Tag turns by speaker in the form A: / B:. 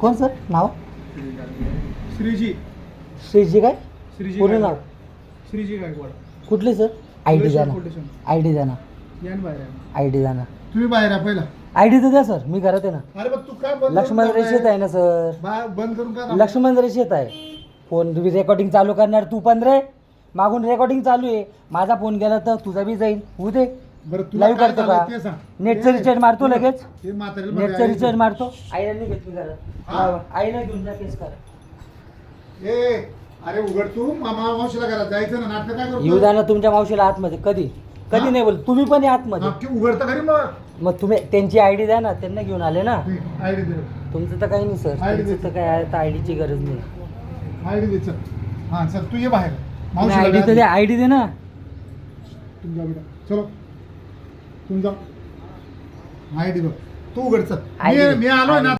A: कोण सर? नाव?
B: श्रीजी.
A: श्रीजी काय?
B: श्रीजी
A: पूर्ण नाव.
B: श्रीजी गायकवाड.
A: कुठली सर? आय डी द्या ना
B: Foundation.
A: आय डी द्या ना
B: या ना बाहेर या.
A: आय डी द्या ना
C: तुम्ही बाहेर आहे पहिला.
A: आय डी तर द्या सर मी घरात आहे ना.
C: अरे बघ तू काय बंद
A: लक्ष्मण
C: करून
A: रेषेत आहे ना सर.
C: बा- बंद करून का
A: लक्ष्मण रेषेत आहे. फोन तुम्ही रेकॉर्डिंग चालू करणार तू पण रे. मागून रेकॉर्डिंग चालू आहे. माझा फोन गेला तर तुझा बी जाईल. होऊ दे.
C: बरं तुला
A: लाईव्ह
C: काय
A: करतो
C: झालं
A: का?
C: सांग.
A: नेटचं रिचार्ज मारतो लगेच.
C: म्हातारीला
A: नेटचं रिचार्ज मारतो. आईला नाही घेत मी
C: हा?
A: घरात आईला घेऊन जा केस करा.
C: ए अरे उघड तू मामा मावशीला घरात जायचं ना नाटक काय करतो
A: येऊ द्या ना तुमच्या मावशीला आतमध्ये कधी? कधी
C: हा?
A: नाही बोल तुम्ही पण या आतमध्ये.
C: उघडतं खरी मग?
A: मग तुम्ही त्यांची आयडी द्या ना त्यांना घेऊन आले ना.
C: आयडी दे.
A: तुमचं तर काही नाही सर.
C: ID
A: तुमचं. तर काय आहे तर आयडीची गरज नाही.
C: आयडी दे चल. हा चल तू ये बाहेर.
A: आयडी तर
C: घरात
A: द्या आयडी दे ना.
C: बेटा. चलो. तुम्ही जा आयडी बघ तू उघड चल.
A: ID
C: मी मी आलोय ना.